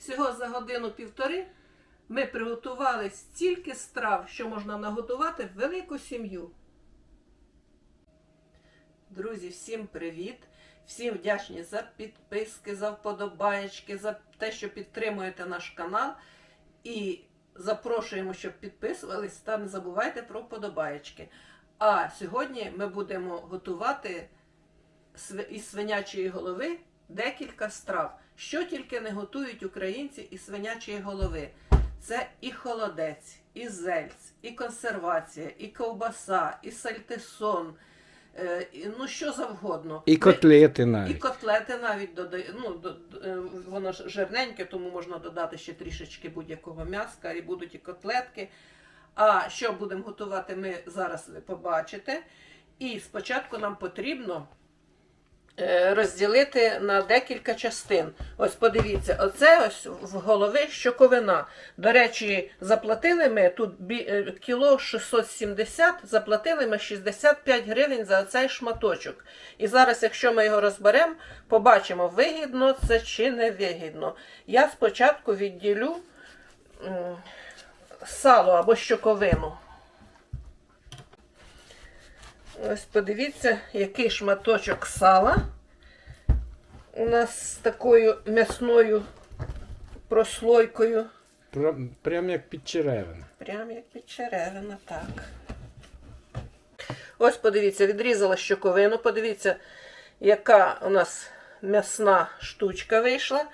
Всього за годину-півтори ми приготували стільки страв, що можна наготувати велику сім'ю. Друзі, всім привіт! Всім вдячні за підписки, за вподобаєчки, за те, що підтримуєте наш канал. І запрошуємо, щоб підписувались та не забувайте про вподобаєчки. А сьогодні ми будемо готувати із свинячої голови декілька страв. Що тільки не готують українці із свинячої голови. Це і холодець, і зельць, і консервація, і ковбаса, і сальтисон, е, ну що завгодно. І котлети і котлети навіть додає. Ну, е, воно ж жирненьке, тому можна додати ще трішечки будь-якого м'яска, і будуть і котлетки. А що будемо готувати, ми зараз ви побачите. І спочатку нам потрібно розділити на декілька частин. Ось подивіться, оце ось в голови щоковина. До речі, заплатили ми тут е, кіло 670, заплатили ми 65 гривень за цей шматочок. І зараз, якщо ми його розберемо, побачимо, вигідно це чи не вигідно. Я спочатку відділю сало або щоковину. Ось подивіться, який шматочок сала. У нас з такою м'ясною прослойкою. Прям, прям як під черевина. Прям як під черевина, так. Ось подивіться, відрізала щоковину. Подивіться, яка у нас м'ясна штучка вийшла.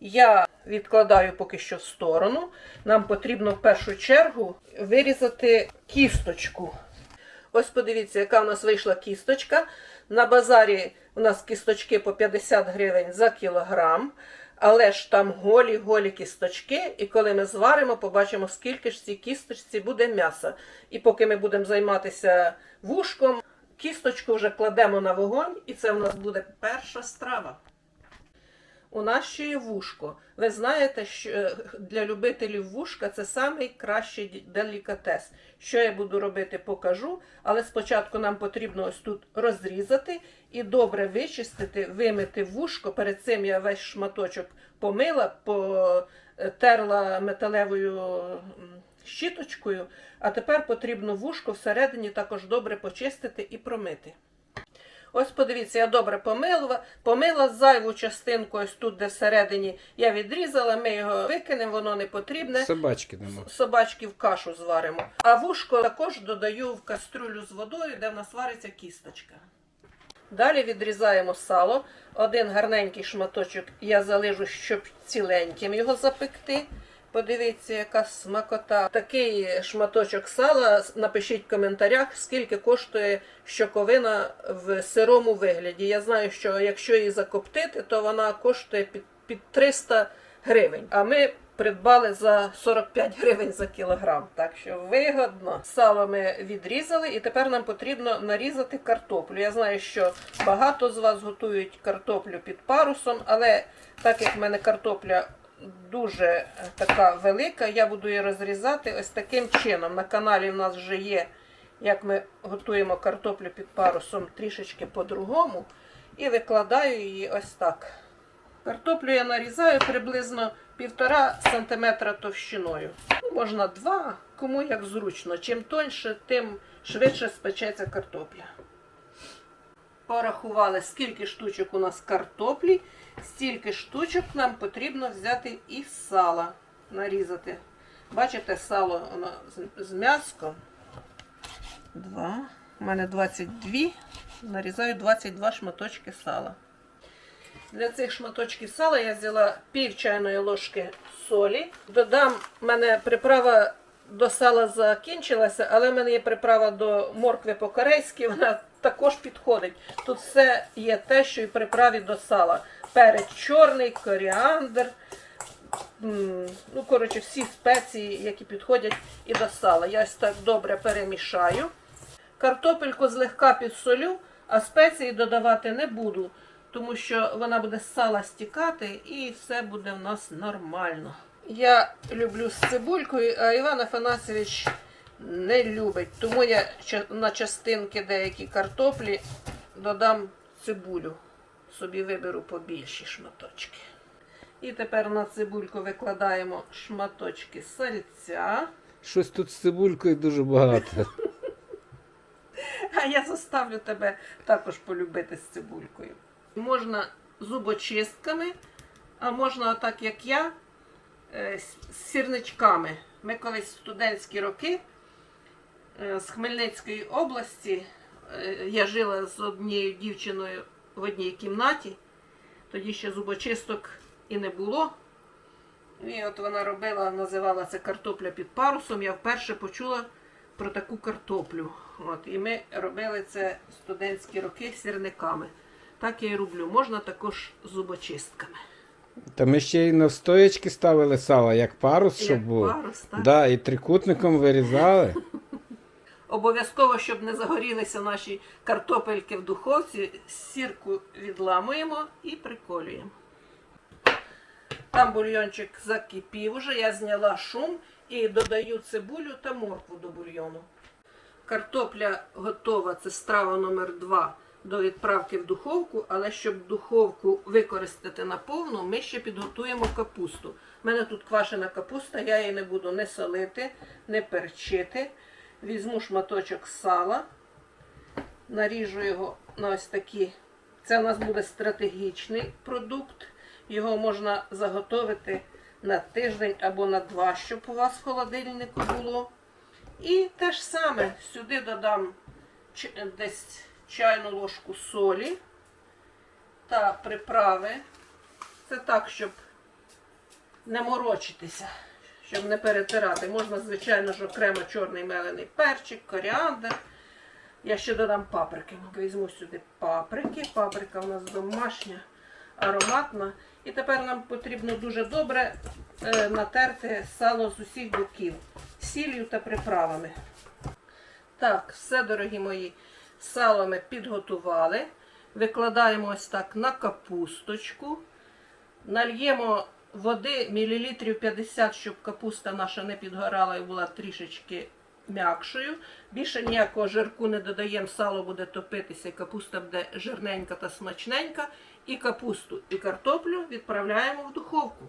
Я відкладаю поки що в сторону. Нам потрібно в першу чергу вирізати кісточку. Ось подивіться, яка у нас вийшла кісточка. На базарі у нас кісточки по 50 гривень за кілограм. Але ж там голі-голі кісточки, і коли ми зваримо, побачимо, скільки ж цій кісточці буде м'яса. І поки ми будемо займатися вушком, кісточку вже кладемо на вогонь, і це в нас буде перша страва. У нас ще є вушко. Ви знаєте, що е, для любителів вушка це найкращий делікатес. Що я буду робити, покажу. Але спочатку нам потрібно ось тут розрізати і добре вичистити, вимити вушко. Перед цим я весь шматочок помила, потерла металевою щіточкою. А тепер потрібно вушко всередині також добре почистити і промити. Ось подивіться, я добре помила, помила зайву частинку, ось тут, де всередині я відрізала, ми його викинемо, воно не потрібне. Собачки нема. Собачки в кашу зваримо. А вушко також додаю в каструлю з водою, де в нас вариться кісточка. Далі відрізаємо сало. Один гарненький шматочок я залижу, щоб ціленьким його запекти. Подивіться, яка смакота. Такий шматочок сала. Напишіть в коментарях, скільки коштує щоковина в сирому вигляді. Я знаю, що якщо її закоптити, то вона коштує під, під 300 гривень. А ми придбали за 45 гривень за кілограм. Так що вигодно. Сало ми відрізали, і тепер нам потрібно нарізати картоплю. Я знаю, що багато з вас готують картоплю під парусом, але так як в мене картопля дуже е, така велика, я буду її розрізати ось таким чином. На каналі в нас вже є, як ми готуємо картоплю під парусом трішечки по-другому. І викладаю її ось так. Картоплю я нарізаю приблизно 1,5 см товщиною. Ну, можна 2, кому як зручно. Чим тоньше, тим швидше спечеться картопля. Порахували, скільки штучок у нас картоплі, стільки штучок нам потрібно взяти і сала нарізати. Бачите, сало з- м'яском. Два. У мене 22. Нарізаю 22 шматочки сала. Для цих шматочків сала я взяла пів чайної ложки солі. Додам, в мене приправа до сала закінчилася, але в мене є приправа до моркви по-корейськи, вона також підходить. Тут все є те, що і приправі до сала. Перець чорний, коріандр. Ну, коротше, всі спеції, які підходять і до сала. Я ось так добре перемішаю. Картопельку злегка підсолю, а спеції додавати не буду, тому що вона буде з сала стікати і все буде в нас нормально. Я люблю з цибулькою, а Іван Афанасьович не любить, тому я на частинки деякі картоплі додам цибулю. Собі виберу побільші шматочки. І тепер на цибульку викладаємо шматочки сальця. Щось тут з цибулькою дуже багато. А я заставлю тебе також полюбити з цибулькою. Можна зубочистками, а можна так, як я, з з сірничками. Ми колись в студентські роки е, з Хмельницької області. е, Я жила з однією дівчиною в одній кімнаті. Тоді ще зубочисток і не було. І от вона робила, називала це картопля під парусом. Я вперше почула про таку картоплю. От, і ми робили це студентські роки сірниками. Так я і роблю. Можна також зубочистками. Та ми ще й на стоячки ставили сало, як парус, щоб Як був. парус, так? Да, і трикутником вирізали. Обов'язково, щоб не загорілися наші картопельки в духовці, сірку відламуємо і приколюємо. Там бульйончик закипів уже, я зняла шум і додаю цибулю та моркву до бульйону. Картопля готова, це страва номер 2 до відправки в духовку, але щоб духовку використати наповну, ми ще підготуємо капусту. У мене тут квашена капуста, я її не буду не солити, не перчити. Візьму шматочок сала, наріжу його на ось такі. Це у нас буде стратегічний продукт. Його можна заготовити на тиждень або на два, щоб у вас в холодильнику було. І те ж саме сюди додам десь чайну ложку солі та приправи. Це так, щоб не морочитися, щоб не перетирати. Можна, звичайно ж, окремо чорний мелений перчик, коріандр. Я ще додам паприки. Візьму сюди паприки. Паприка у нас домашня, ароматна. І тепер нам потрібно дуже добре е, натерти сало з усіх боків сіллю та приправами. Так, все, дорогі мої, сало ми підготували. Викладаємо ось так на капусточку. Нальємо води мілілітрів 50, щоб капуста наша не підгорала і була трішечки м'якшою. Більше ніякого жирку не додаємо, сало буде топитися, і капуста буде жирненька та смачненька. І капусту, і картоплю відправляємо в духовку.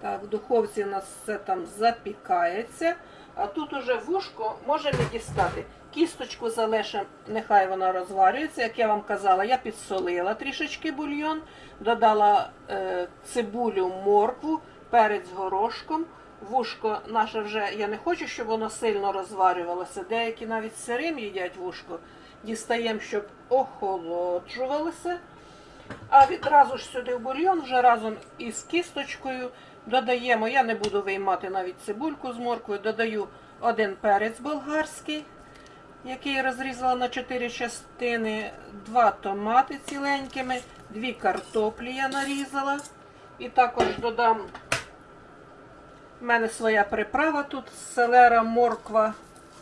Так, в духовці у нас все там запікається. А тут уже вушко може не дістати. Кісточку залишимо, нехай вона розварюється. Як я вам казала, я підсолила трішечки бульйон, додала е, цибулю, моркву, перець горошком. Вушко наше вже я не хочу, щоб воно сильно розварювалося. Деякі навіть сирим їдять вушко. Дістаємо, щоб охолоджувалося. А відразу ж сюди в бульйон вже разом із кісточкою додаємо, я не буду виймати навіть цибульку з морквою, додаю один перець болгарський, який розрізала на 4 частини, два томати ціленькими, дві картоплі я нарізала. І також додам, в мене своя приправа тут, селера, морква,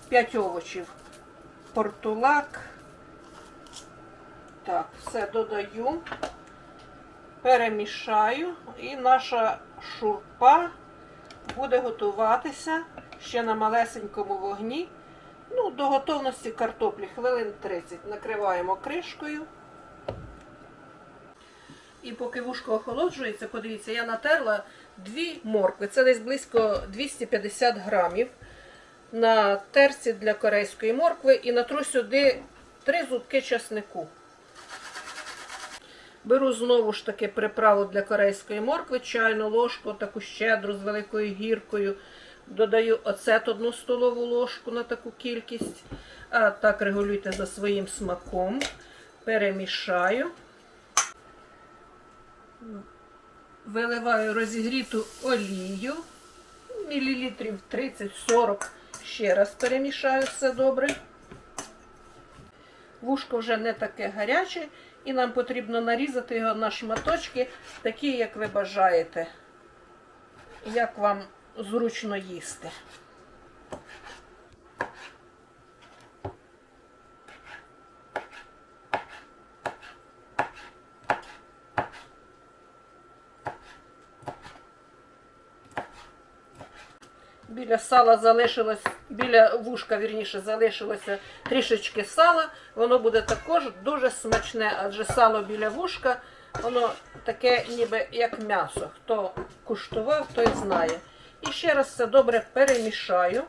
5 овочів, портулак. Так, все додаю, перемішаю і наша шурпа буде готуватися ще на малесенькому вогні. Ну, до готовності картоплі хвилин 30. Накриваємо кришкою. І поки вушко охолоджується, подивіться, я натерла дві моркви. Це десь близько 250 грамів на терці для корейської моркви і натру сюди три зубки часнику. Беру знову ж таки приправу для корейської моркви, чайну ложку, таку щедру з великою гіркою. Додаю оцет одну столову ложку на таку кількість. А так регулюйте за своїм смаком. Перемішаю. Виливаю розігріту олію. Мілілітрів 30-40. Ще раз перемішаю все добре. Вушко вже не таке гаряче, і нам потрібно нарізати його на шматочки, такі, як ви бажаєте, як вам зручно їсти. Біля сала залишилось, біля вушка, вірніше, залишилося трішечки сала. Воно буде також дуже смачне, адже сало біля вушка Воно таке ніби як м'ясо. Хто куштував, той знає. І ще раз це добре перемішаю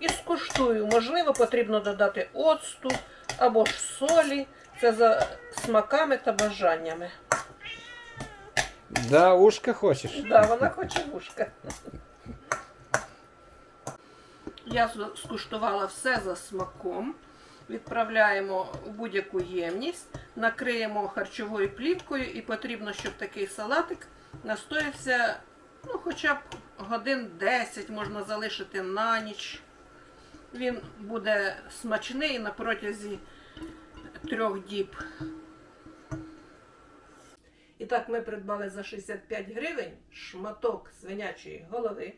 і скуштую. Можливо, потрібно додати оцту або ж солі. Це за смаками та бажаннями. Да, ушка хочеш? Да, вона хоче вушка. Я скуштувала все за смаком. Відправляємо в будь-яку ємність, накриємо харчовою плівкою і потрібно, щоб такий салатик настоявся ну, хоча б годин 10 можна залишити на ніч. Він буде смачний на протязі трьох діб. І так ми придбали за 65 гривень шматок свинячої голови.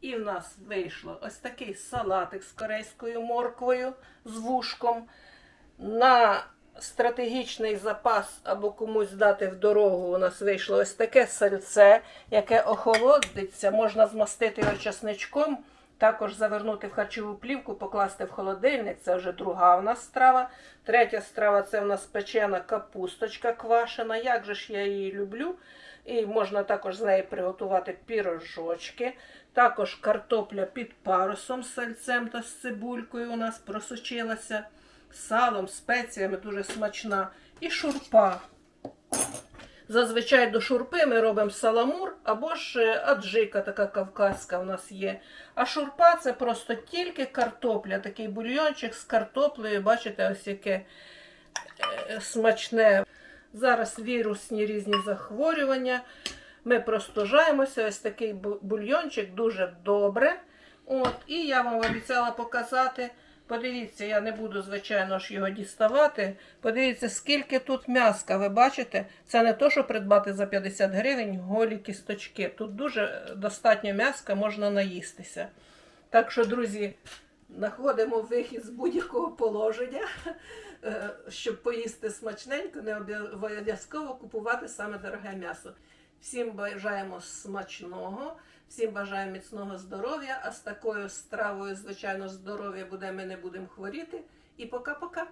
І в нас вийшло ось такий салатик з корейською морквою, з вушком. На стратегічний запас або комусь дати в дорогу у нас вийшло ось таке сальце, яке охолодиться, можна змастити його часничком, також завернути в харчову плівку, покласти в холодильник. Це вже друга у нас страва. Третя страва це в нас печена капусточка квашена. Як же ж я її люблю. І можна також з неї приготувати пірожочки. Також картопля під парусом з сальцем та з цибулькою у нас просочилася. Салом, спеціями дуже смачна. І шурпа. Зазвичай до шурпи ми робимо саламур або ж е, аджика, така кавказька в нас є. А шурпа це просто тільки картопля, такий бульйончик з картоплею. Бачите, ось яке е, смачне. Зараз вірусні різні захворювання. Ми простужаємося, ось такий бульйончик дуже добре. От, і я вам обіцяла показати. Подивіться, я не буду, звичайно ж, його діставати. Подивіться, скільки тут м'яска. Ви бачите? Це не то, що придбати за 50 гривень голі кісточки. Тут дуже достатньо м'яска, можна наїстися. Так що, друзі, знаходимо вихід з будь-якого положення, е, щоб поїсти смачненько, не обов'язково купувати саме дороге м'ясо. Всім бажаємо смачного, всім бажаємо міцного здоров'я, а з такою стравою, звичайно, здоров'я буде, ми не будемо хворіти. І пока-пока.